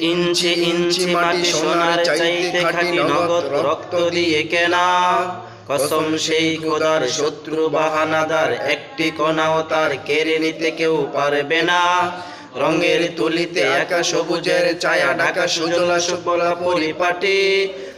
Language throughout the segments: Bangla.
ইঞ্চি ইঞ্চি মাটি সোনার চাইতে খাটি নগদ রক্ত দিয়ে কেনা। কসম সেই খোদার শত্রু বাহানাদার, একটি কণাও তার কেড়ে নিতে কেউ পারবে না। রঙের তুলিতে একা সবুজের ছায়া, ঢাকা সুজলা সুফলা পরিপাটি।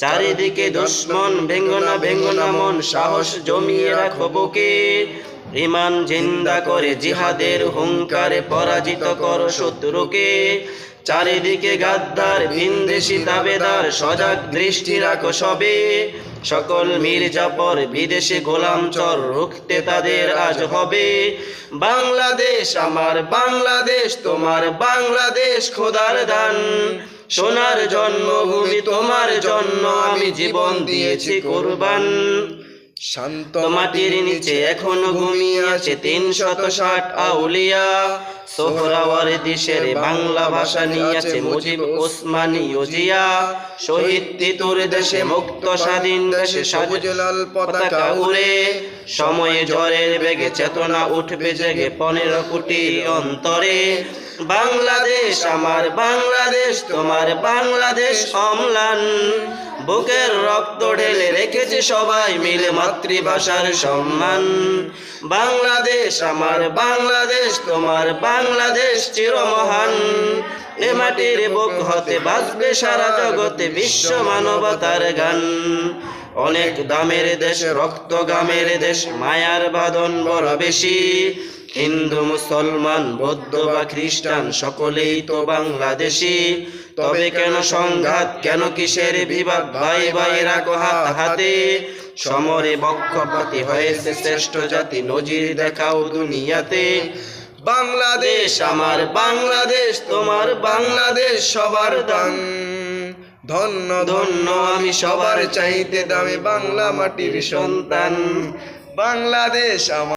চারিদিকে দুশ্মন, ভেঙ্গনা ভেঙ্গনা মন, সাহস জমিয়ে রাখো বুকে। ইমান জিন্দা করে জিহাদের হুঙ্কারে পরাজিত করো শত্রুকে। চারিদিকে গাদ্দার, ভিনদেশি দাবেদার সজাগ দৃষ্টি রাখো সবে। সকল মির্জাপর বিদেশে গোলাম চর রুখতে তাদের আজ হবে। বাংলাদেশ আমার বাংলাদেশ, তোমার বাংলাদেশ খোদার দান। সোনার জন্মভূমি তোমার জন্য আমি জীবন দিয়েছি কোরবান। শান্ত মাটির নিচে এখনও ঘুমিয়ে আছে তিন শত ষাট আউলিয়া। সোহরাওয়ার দেশের বাংলা ভাষা নিয়ে আছে মুজিব ওসমানী ওজিয়া। শহীদ তিতুর দেশে মুক্ত স্বাধীন দেশে সবুজ লাল পতাকা উড়ে সময়ে ঝড়ের বেগে চেতনা উঠবে জেগে পনেরো কোটি অন্তরে। বাংলাদেশ আমার বাংলাদেশ তোমার বাংলাদেশ অম্লান। বুকের রক্ত ঢেলে রেখেছে সবাই মিলে মাতৃভাষার সম্মান। বাংলাদেশ আমার বাংলাদেশ, তোমার বাংলাদেশ চিরমহান। এ মাটির বুক হতে বাঁচবে সারা জগতে বিশ্ব মানবতার গান। অনেক দামের দেশ, রক্ত গামের দেশ, মায়ার বাদন বড় বেশি। হিন্দু, মুসলমান, বৌদ্ধ বা খ্রিস্টান, সকলেই তো বাংলাদেশি। তবে কেন সংঘাত, কেন কিসের বিবাদ? ভাই ভাই রাখো হাত হাতে। সমরে বক্ষপাতি হয়েছে শ্রেষ্ঠ জাতি, নজির দেখাও দুনিয়াতে। বাংলাদেশ আমার, বাংলাদেশ তোমার, বাংলাদেশ সবার দান। ধন্য ধন্য আমি সবার চাইতে দামি বাংলা মাটির সন্তান। বাংলাদেশ আমার